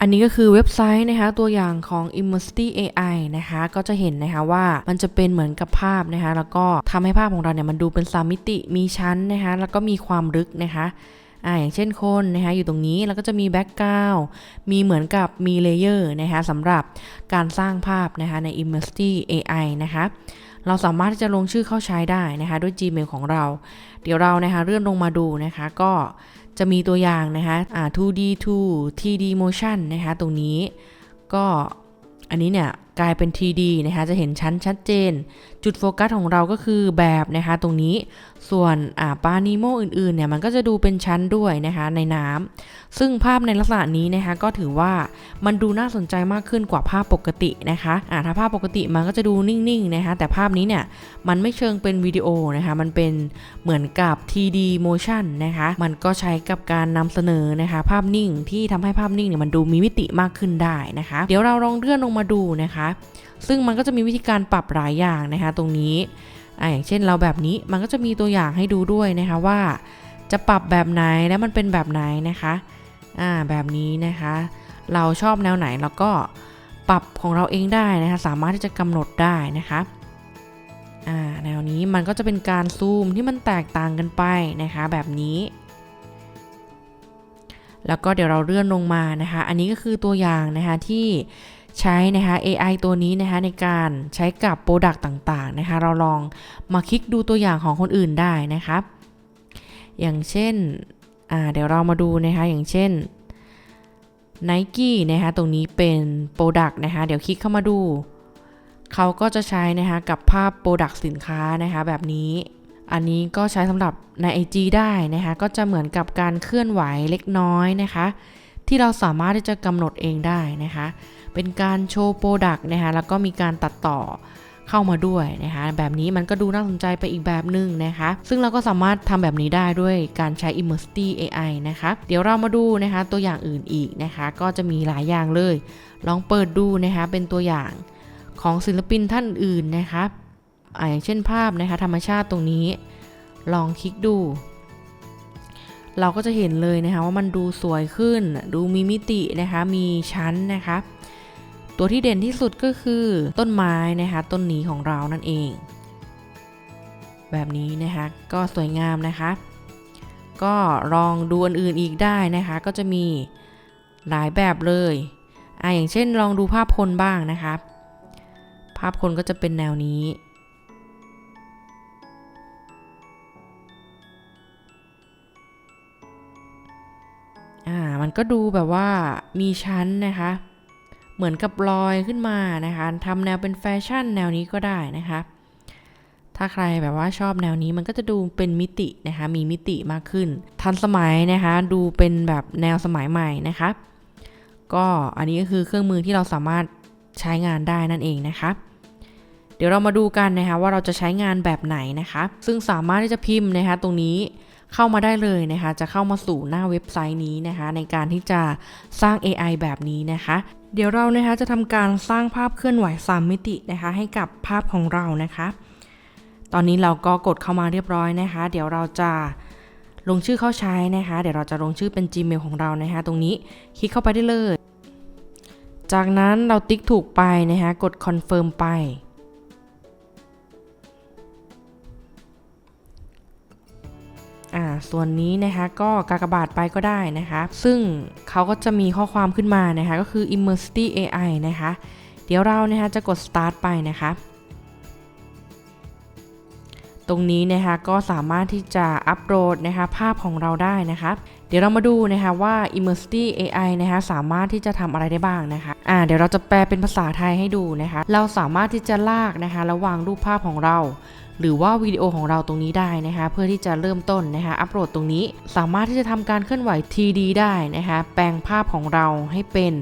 อันนี้ก็คือเว็บไซต์นะคะตัวอย่างของ Immersity AI นะคะก็จะเห็นนะคะว่ามันจะเป็นเหมือนกับภาพนะคะแล้วก็ทำให้ภาพของเราเนี่ยมันดูเป็นสามมิติมีชั้นนะคะแล้วก็มีความลึกนะคะอ่าอย่างเช่นคนนะคะอยู่ตรงนี้แล้วก็จะมีแบ็กกราวมีเหมือนกับมีเลเยอร์นะคะสำหรับการสร้างภาพนะคะใน Immersity AI นะคะเราสามารถที่จะลงชื่อเข้าใช้ได้นะคะด้วย Gmail ของเรา เดี๋ยวเรานะคะเลื่อนลงมาดูนะคะก็จะมีตัวอย่างนะคะอ่า 2D to 3D motion นะคะตรงนี้ก็อันนี้เนี่ย กลายเป็น 3D นะคะจะเห็นชั้นชัดเจน จุดโฟกัสของเราก็คือแบบนะคะตรงนี้ส่วนอ่าปลานิโมอื่นๆเนี่ยมันก็จะดูเป็นชั้นด้วยนะคะในน้ำซึ่งภาพในลักษณะนี้นะคะก็ถือว่ามันดูน่าสนใจมากขึ้นกว่าภาพปกตินะคะอ่าถ้าภาพปกติมันก็จะดูนิ่งๆนะคะแต่ภาพนี้เนี่ยมันไม่เชิงเป็นวิดีโอนะคะมันเป็นเหมือนกับ 3D motion นะคะมันก็ใช้กับการนำเสนอนะคะภาพนิ่งที่ทำให้ภาพนิ่งเนี่ยมันดูมีมิติมากขึ้นได้นะคะ เดี๋ยวเราลองเลื่อนลงมาดูนะคะซึ่งมันก็จะมีวิธีการปรับหลายอย่างนะคะตรงนี้อ่าอย่างเช่นเราแบบนี้มันก็จะมีตัวอย่างให้ดูด้วยนะคะว่า จะปรับแบบไหนแล้วมันเป็นแบบไหนนะคะอ่าแบบนี้นะคะ เราชอบแนวไหนเราก็ปรับของเราเองได้นะคะสามารถที่จะกำหนดได้นะคะอ่าแนวนี้มันก็จะเป็นการซูมที่มันแตกต่างกันไปนะคะแบบนี้แล้วก็เดี๋ยวเราเลื่อนลงมานะคะ อันนี้ก็คือตัวอย่างนะคะที่ ใช้นะคะ AI ตัวนี้นะคะในการใช้กับโปรดักต์ต่างๆนะคะ เราลองมาคลิกดูตัวอย่างของคนอื่นได้นะคะอย่างเช่นเดี๋ยวเรามาดูนะคะ อย่างเช่น Nike นะคะตรงนี้เป็นโปรดักต์นะคะ เดี๋ยวคลิกเข้ามาดู เขาก็จะใช้นะคะกับภาพโปรดักต์สินค้านะคะแบบนี้อันนี้ก็ใช้สำหรับใน IG ได้นะคะ ก็จะเหมือนกับการเคลื่อนไหวเล็กน้อยนะคะ ที่เราสามารถที่จะกำหนดเองได้นะคะ เป็นการโชว์โปรดักต์นะคะแล้วก็มีการตัดต่อเข้ามาด้วยนะคะแบบนี้มันก็ดูน่าสนใจไปอีกแบบหนึ่งนะคะ ซึ่งเราก็สามารถทำแบบนี้ได้ด้วยการใช้ Immersity AI นะคะ เดี๋ยวเรามาดูนะคะตัวอย่างอื่นอีกนะคะ ก็จะมีหลายอย่างเลย ลองเปิดดูนะคะเป็นตัวอย่างของศิลปินท่านอื่นนะคะอย่างเช่นภาพนะคะธรรมชาติตรงนี้ ลองคลิกดู เราก็จะเห็นเลยนะคะว่ามันดูสวยขึ้น ดูมีมิตินะคะมีชั้นนะคะ ตัวที่เด่นที่สุดก็คือต้นไม้นะคะต้นนี้ของเรานั่นเอง แบบนี้นะคะก็สวยงามนะคะ ก็ลองดูอันอื่นอีกได้นะคะ ก็จะมีหลายแบบเลยอ่าอย่างเช่นลองดูภาพคนบ้างนะคะภาพคนก็จะเป็นแนวนี้ มันก็ดูแบบว่ามีชั้นนะคะ เหมือนกับลอยขึ้นมานะคะทำแนวเป็นแฟชั่นแนวนี้ก็ได้นะคะ ถ้าใครแบบว่าชอบแนวนี้มันก็จะดูเป็นมิตินะคะ มีมิติมากขึ้น ทันสมัยนะคะ ดูเป็นแบบแนวสมัยใหม่นะคะ ก็อันนี้ก็คือเครื่องมือที่เราสามารถใช้งานได้นั่นเองนะคะเดี๋ยวเรามาดูกันนะคะว่าเราจะใช้งานแบบไหนนะคะ ซึ่งสามารถที่จะพิมพ์นะคะตรงนี้ เข้ามาได้เลยนะคะ จะเข้ามาสู่หน้าเว็บไซต์นี้นะคะ ในการที่จะสร้าง AI แบบนี้นะคะ เดี๋ยวเรานะคะจะทำการสร้างภาพเคลื่อนไหว 3 มิตินะคะ ให้กับภาพของเรานะคะ ตอนนี้เราก็กดเข้ามาเรียบร้อยนะคะ เดี๋ยวเราจะลงชื่อเข้าใช้นะคะ เดี๋ยวเราจะลงชื่อเป็น Gmail ของเรานะคะ ตรงนี้คลิกเข้าไปได้เลย จากนั้นเราติ๊กถูกไปนะคะ กด Confirm ไป ส่วนนี้นะคะก็กากบาทไปก็ได้นะคะ ซึ่งเขาก็จะมีข้อความขึ้นมานะคะ ก็คือ Immersity AI นะคะ เดี๋ยวเรานะคะจะกด start ไปนะคะ ตรงนี้นะคะก็สามารถที่จะอัปโหลดนะคะภาพของเราได้นะคะ เดี๋ยวเรามาดูนะคะว่า Immersity AI นะคะสามารถที่จะทำอะไรได้บ้างนะคะอ่าเดี๋ยวเราจะแปลเป็นภาษาไทยให้ดูนะคะ เราสามารถที่จะลากนะคะระหว่างรูปภาพของเรา หรือว่าวิดีโอของเราตรงนี้ได้นะคะเพื่อที่จะเริ่มต้นนะคะอัปโหลดตรงนี้ สามารถที่จะทำการเคลื่อนไหว 3D ได้นะคะแปลงภาพของเราให้เป็น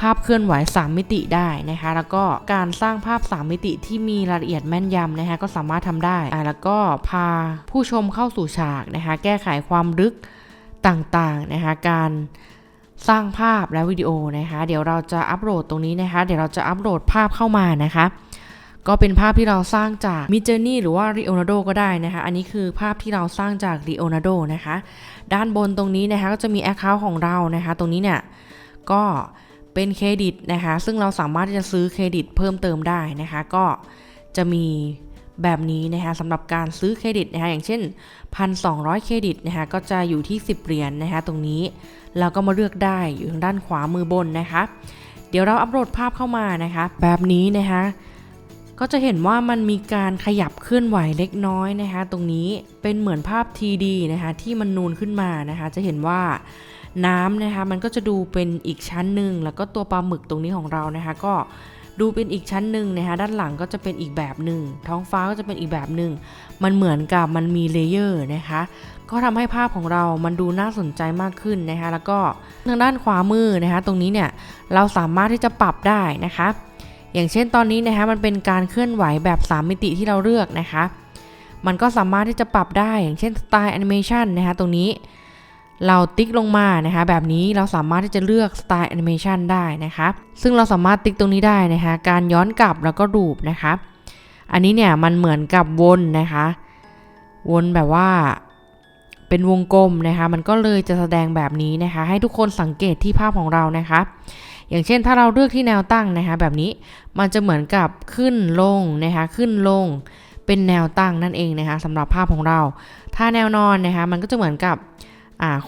ภาพเคลื่อนไหว 3 มิติได้นะคะ แล้วก็การสร้างภาพ 3 มิติที่มีรายละเอียดแม่นยำนะคะก็สามารถทำได้อ่าแล้วก็พาผู้ชมเข้าสู่ฉากนะคะแก้ไขความลึกต่างๆนะคะการสร้างภาพและวิดีโอนะคะ เดี๋ยวเราจะอัปโหลดตรงนี้นะคะ เดี๋ยวเราจะอัปโหลดภาพเข้ามานะคะ ก็เป็นภาพที่เราสร้างจาก Midjourney หรือว่า Leonardo ก็ได้นะคะ อันนี้คือภาพที่เราสร้างจาก Leonardo นะคะ ด้านบนตรงนี้นะคะก็จะมี Account ของเรานะคะ ตรงนี้เนี่ยก็เป็นเครดิตนะคะ ซึ่งเราสามารถที่จะซื้อเครดิตเพิ่มเติมได้นะคะ ก็จะมีแบบนี้นะคะสำหรับการซื้อเครดิตนะคะอย่างเช่น 1,200 เครดิตนะคะก็จะอยู่ที่ 10 เหรียญนนะคะตรงนี้เราก็มาเลือกได้อยู่ทางด้านขวามือบนนะคะ เดี๋ยวเราอัปโหลดภาพเข้ามานะคะ แบบนี้นะคะ ก็จะเห็นว่ามันมีการขยับเคลื่อนไหวเล็กน้อยนะคะ ตรงนี้เป็นเหมือนภาพ TD นะคะที่มันนูนขึ้นมานะคะ จะเห็นว่าน้ำนะคะมันก็จะดูเป็นอีกชั้นหนึ่งแล้วก็ตัวปลาหมึกตรงนี้ของเรานะคะ ก็ดูเป็นอีกชั้นหนึ่งนะคะด้านหลังก็จะเป็นอีกแบบหนึ่งท้องฟ้าก็จะเป็นอีกแบบหนึ่งมันเหมือนกับมันมีเลเยอร์นะคะก็ทำให้ภาพของเรามันดูน่าสนใจมากขึ้นนะคะแล้วก็ทางด้านขวามือนะคะ ตรงนี้เนี่ยเราสามารถที่จะปรับได้นะคะ อย่างเช่นตอนนี้นะคะมันเป็นการเคลื่อนไหวแบบ 3 มิติที่เราเลือกนะคะ มันก็สามารถที่จะปรับได้อย่างเช่นสไตล์แอนิเมชันนะคะตรงนี้เราติ๊กลงมานะคะแบบนี้เราสามารถที่จะเลือกสไตล์แอนิเมชันได้นะคะซึ่งเราสามารถติ๊กตรงนี้ได้นะคะการย้อนกลับแล้วก็รูปนะคะอันนี้เนี่ยมันเหมือนกับวนนะคะ วนแบบว่าเป็นวงกลมนะคะ มันก็เลยจะแสดงแบบนี้นะคะ ให้ทุกคนสังเกตที่ภาพของเรานะคะ อย่างเช่นถ้าเราเลือกที่แนวตั้งนะคะแบบนี้มันจะเหมือนกับขึ้นลงนะคะขึ้นลงเป็นแนวตั้งนั่นเองนะคะสำหรับภาพของเรา ถ้าแนวนอนนะคะมันก็จะเหมือนกับ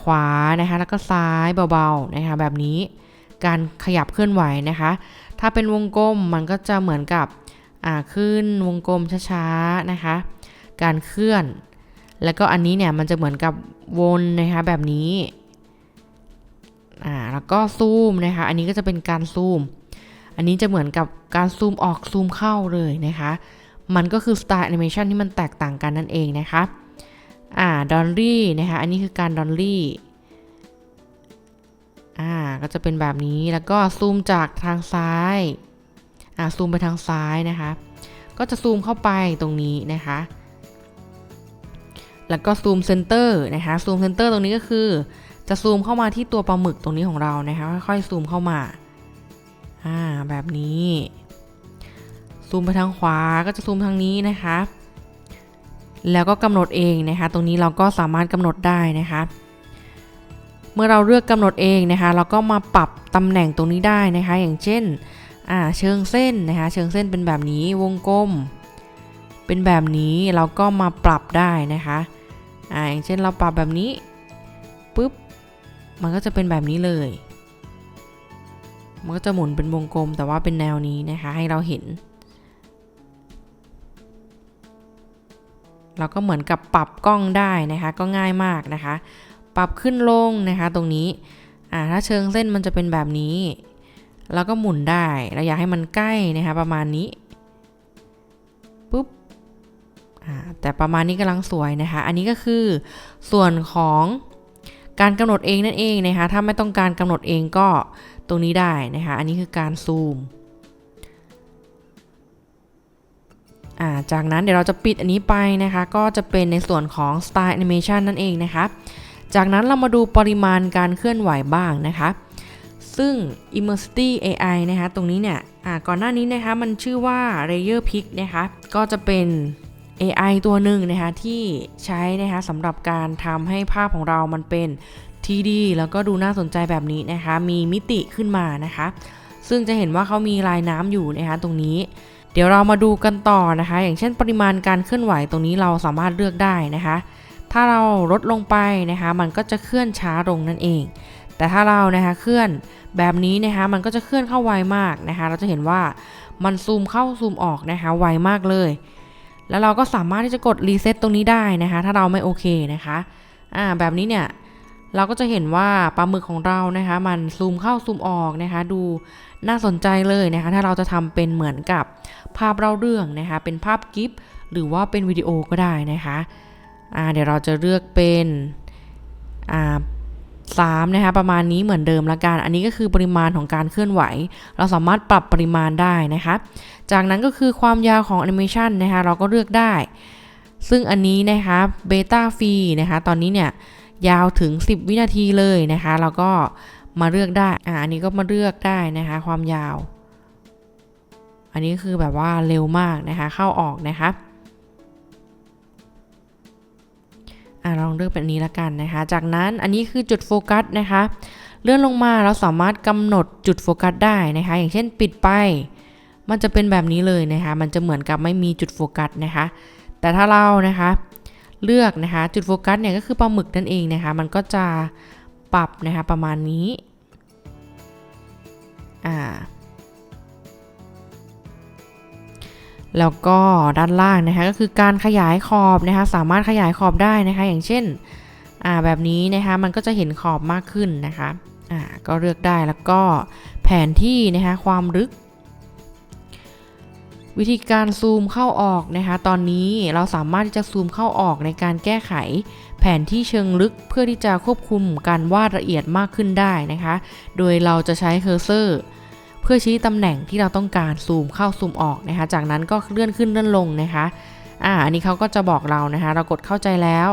ขวานะคะแล้วก็ซ้ายเบาๆนะคะแบบนี้การขยับเคลื่อนไหวนะคะ ถ้าเป็นวงกลมมันก็จะเหมือนกับขึ้นวงกลมช้าๆนะคะ การเคลื่อน แล้วก็อันนี้เนี่ยมันจะเหมือนกับวนนะคะแบบนี้ อ่าแล้วก็ซูมนะคะอันนี้ก็จะเป็นการซูม อันนี้จะเหมือนกับการซูมออกซูมเข้าเลยนะคะ มันก็คือสไตล์แอนิเมชันที่มันแตกต่างกันนั่นเองนะคะอ่าดอลลี่นะคะอันนี้คือการดอลลี่อ่าก็จะเป็นแบบนี้แล้วก็ซูมจากทางซ้ายอ่าซูมไปทางซ้ายนะคะ ก็จะซูมเข้าไปตรงนี้นะคะ แล้วก็ซูมเซนเตอร์นะคะซูมเซนเตอร์ตรงนี้ก็คือ จะซูมเข้ามาที่ตัวปลาหมึกตรงนี้ของเรานะคะค่อยๆซูมเข้ามาอ่าแบบนี้ ซูมไปทางขวาก็จะซูมทางนี้นะคะ แล้วก็กำหนดเองนะคะ ตรงนี้เราก็สามารถกำหนดได้นะคะเมื่อเราเลือกกำหนดเองนะคะ เราก็มาปรับตำแหน่งตรงนี้ได้นะคะ อย่างเช่นอ่าเชิงเส้นนะคะ เชิงเส้นเป็นแบบนี้วงกลม เป็นแบบนี้เราก็มาปรับได้นะคะอ่าอย่างเช่นเราปรับแบบนี้ปุ๊บ มันก็จะเป็นแบบนี้เลย มันก็จะหมุนเป็นวงกลมแต่ว่าเป็นแนวนี้นะคะ ให้เราเห็น เราก็เหมือนกับปรับกล้องได้นะคะ ก็ง่ายมากนะคะ ปรับขึ้นลงนะคะตรงนี้ อ่าถ้าเชิงเส้นมันจะเป็นแบบนี้แล้วก็หมุนได้ เราอยากให้มันใกล้นะคะประมาณนี้ปุ๊บแต่ประมาณนี้กำลังสวยนะคะ อันนี้ก็คือส่วนของ การกำหนดเองนั่นเองนะคะ ถ้าไม่ต้องการกำหนดเองก็ตรงนี้ได้นะคะ อันนี้คือการซูมาจากนั้นเดี๋ยวเราจะปิดอันนี้ไปนะคะ ก็จะเป็นในส่วนของ Style Animation นั่นเองนะคะ จากนั้นเรามาดูปริมาณการเคลื่อนไหวบ้างนะคะ ซึ่ง Immersity AI นะคะ ตรงนี้เนี่ยก่อนหน้านี้นะคะ มันชื่อว่า Layer Pick นะคะ ก็จะเป็น AI ตัวหนึ่งนะคะที่ใช้นะคะสำหรับการทำให้ภาพของเรามันเป็น TD แล้วก็ดูน่าสนใจแบบนี้นะคะ มีมิติขึ้นมานะคะ ซึ่งจะเห็นว่าเขามีลายน้ำอยู่นะคะตรงนี้ เดี๋ยวเรามาดูกันต่อนะคะ อย่างเช่นปริมาณการเคลื่อนไหวตรงนี้เราสามารถเลือกได้นะคะ ถ้าเราลดลงไปนะคะ มันก็จะเคลื่อนช้าลงนั่นเอง แต่ถ้าเรานะคะเคลื่อนแบบนี้นะคะมันก็จะเคลื่อนเข้าไวมากนะคะ เราจะเห็นว่ามันซูมเข้าซูมออกนะคะไวมากเลย แล้วเราก็สามารถที่จะกดรีเซ็ตตรงนี้ได้นะคะ ถ้าเราไม่โอเคนะคะอ่าแบบนี้เนี่ยเราก็จะเห็นว่าปลาหมึกของเรานะคะ มันซูมเข้าซูมออกนะคะ ดูน่าสนใจเลยนะคะ ถ้าเราจะทำเป็นเหมือนกับภาพเล่าเรื่องนะคะ เป็นภาพกิฟหรือว่าเป็นวิดีโอก็ได้นะคะอ่าเดี๋ยวเราจะเลือกเป็นอ่า สามนะคะประมาณนี้เหมือนเดิมละกัน อันนี้ก็คือปริมาณของการเคลื่อนไหว เราสามารถปรับปริมาณได้นะคะ จากนั้นก็คือความยาวของแอนิเมชันนะคะเราก็เลือกได้ ซึ่งอันนี้นะคะเบต้าฟรีนะคะตอนนี้เนี่ยยาวถึง 10 วินาทีเลยนะคะ เราก็มาเลือกได้อ่าอันนี้ก็มาเลือกได้นะคะความยาว อันนี้คือแบบว่าเร็วมากนะคะเข้าออกนะคะ อ่าลองเลือกแบบนี้ละกันนะคะ จากนั้นอันนี้คือจุดโฟกัสนะคะ เลื่อนลงมาเราสามารถกำหนดจุดโฟกัสได้นะคะ อย่างเช่นปิดไป มันจะเป็นแบบนี้เลยนะคะ มันจะเหมือนกับไม่มีจุดโฟกัสนะคะ แต่ถ้าเรานะคะเลือกนะคะ จุดโฟกัสเนี่ยก็คือปลาหมึกนั่นเองนะคะ มันก็จะปรับนะคะประมาณนี้ อ่า แล้วก็ด้านล่างนะคะก็คือการขยายขอบนะคะสามารถขยายขอบได้นะคะ อย่างเช่นอ่าแบบนี้นะคะมันก็จะเห็นขอบมากขึ้นนะคะอ่าก็เลือกได้แล้วก็แผนที่นะคะความลึก วิธีการซูมเข้าออกนะคะตอนนี้เราสามารถที่จะซูมเข้าออกในการแก้ไข แผนที่เชิงลึกเพื่อที่จะควบคุมการวาดละเอียดมากขึ้นได้นะคะ โดยเราจะใช้เคอร์เซอร์ เพื่อชี้ตำแหน่งที่เราต้องการซูมเข้าซูมออกนะคะ จากนั้นก็เลื่อนขึ้นเลื่อนลงนะคะอ่าอันนี้เขาก็จะบอกเรานะคะ เรากดเข้าใจแล้ว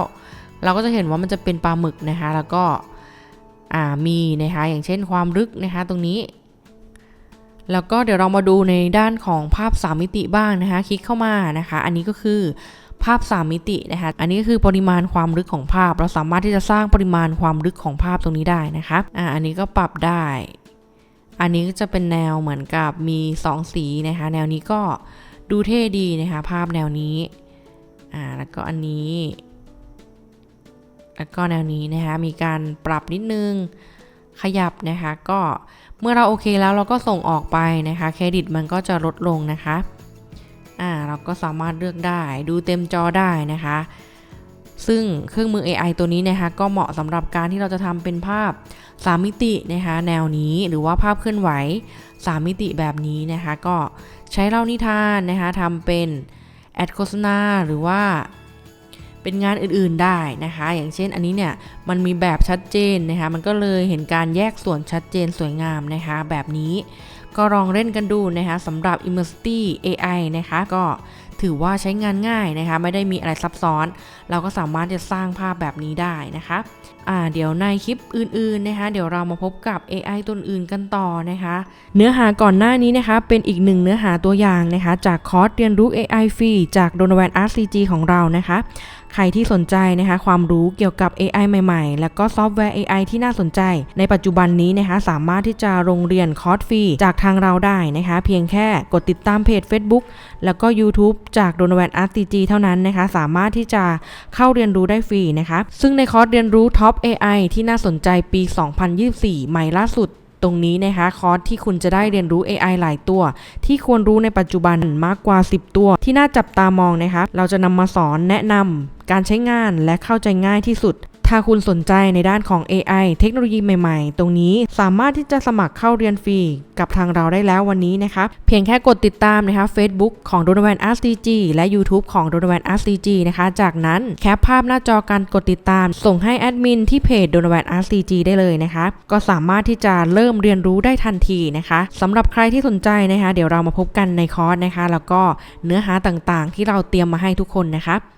เราก็จะเห็นว่ามันจะเป็นปลาหมึกนะคะ แล้วก็อ่ามีนะคะอย่างเช่นความลึกนะคะ ตรงนี้ แล้วก็เดี๋ยวเรามาดูในด้านของภาพ 3 มิติบ้างนะคะ คลิกเข้ามานะคะ อันนี้ก็คือภาพ 3 มิตินะคะ อันนี้ก็คือปริมาณความลึกของภาพ เราสามารถที่จะสร้างปริมาณความลึกของภาพตรงนี้ได้นะคะอ่าอันนี้ก็ปรับได้ อันนี้ก็จะเป็นแนวเหมือนกับมี 2 สีนะคะ แนวนี้ก็ดูเท่ดีนะคะ ภาพแนวนี้ อ่า แล้วก็อันนี้ แล้วก็แนวนี้นะคะ มีการปรับนิดนึง ขยับนะคะ ก็เมื่อเราโอเคแล้วเราก็ส่งออกไปนะคะ เครดิตมันก็จะลดลงนะคะ อ่า เราก็สามารถเลือกได้ ดูเต็มจอได้นะคะ ซึ่งเครื่องมือ AI ตัวนี้นะคะก็เหมาะสำหรับการที่เราจะทำเป็นภาพ 3 มิตินะคะแนวนี้หรือว่าภาพเคลื่อนไหว 3 มิติแบบนี้นะคะก็ใช้เล่านิทานนะคะทำเป็นแอดโฆษณาหรือว่าเป็นงานอื่นๆได้นะคะ อย่างเช่นอันนี้เนี่ยมันมีแบบชัดเจนนะคะ มันก็เลยเห็นการแยกส่วนชัดเจนสวยงามนะคะ แบบนี้ก็ลองเล่นกันดูนะคะสำหรับ Immersity AI นะคะ ก็ ถือว่าใช้งานง่ายนะคะ ไม่ได้มีอะไรซับซ้อน เราก็สามารถจะสร้างภาพแบบนี้ได้นะคะอ่าเดี๋ยวในคลิปอื่นๆนะคะ เดี๋ยวเรามาพบกับ AI ตัวอื่นกันต่อนะคะ เนื้อหาก่อนหน้านี้นะคะ เป็นอีกหนึ่งเนื้อหาตัวอย่างนะคะ จากคอร์สเรียนรู้ AI ฟรีจาก Donovan RCG ของเรานะคะ ใครที่สนใจนะคะความรู้เกี่ยวกับ AI ใหม่ๆ แล้วก็ซอฟต์แวร์ AI ที่น่าสนใจ ในปัจจุบันนี้นะคะสามารถที่จะลงเรียนคอร์สฟรีจากทางเราได้นะคะเพียงแค่กดติดตามเพจ Facebook แล้วก็ YouTube จาก Donovan RCG เท่านั้นนะคะสามารถที่จะเข้าเรียนรู้ได้ฟรีนะคะซึ่งในคอร์สเรียนรู้ Top AI ที่น่าสนใจปี 2024 ใหม่ล่าสุดตรงนี้นะคะคอร์สที่คุณจะได้เรียนรู้ AI หลายตัว ที่ควรรู้ในปัจจุบันมากกว่า 10 ตัว ที่น่าจับตามองนะคะเราจะนำมาสอนแนะนำ การใช้งานและเข้าใจง่ายที่สุด ถ้าคุณสนใจในด้านของ AI เทคโนโลยีใหม่ๆ ตรงนี้สามารถที่จะสมัครเข้าเรียนฟรีกับทางเราได้แล้ววันนี้นะคะ เพียงแค่กดติดตามนะคะ Facebook ของ Donovan RCG และ YouTube ของ Donovan RCG นะคะ จากนั้นแคปภาพหน้าจอการกดติดตาม ส่งให้แอดมินที่เพจ Donovan RCG ได้เลยนะคะ ก็สามารถที่จะเริ่มเรียนรู้ได้ทันทีนะคะสำหรับใครที่สนใจนะคะ เดี๋ยวเรามาพบกันในคอร์สนะคะ แล้วก็เนื้อหาต่างๆ ที่เราเตรียมมาให้ทุกคนนะคะ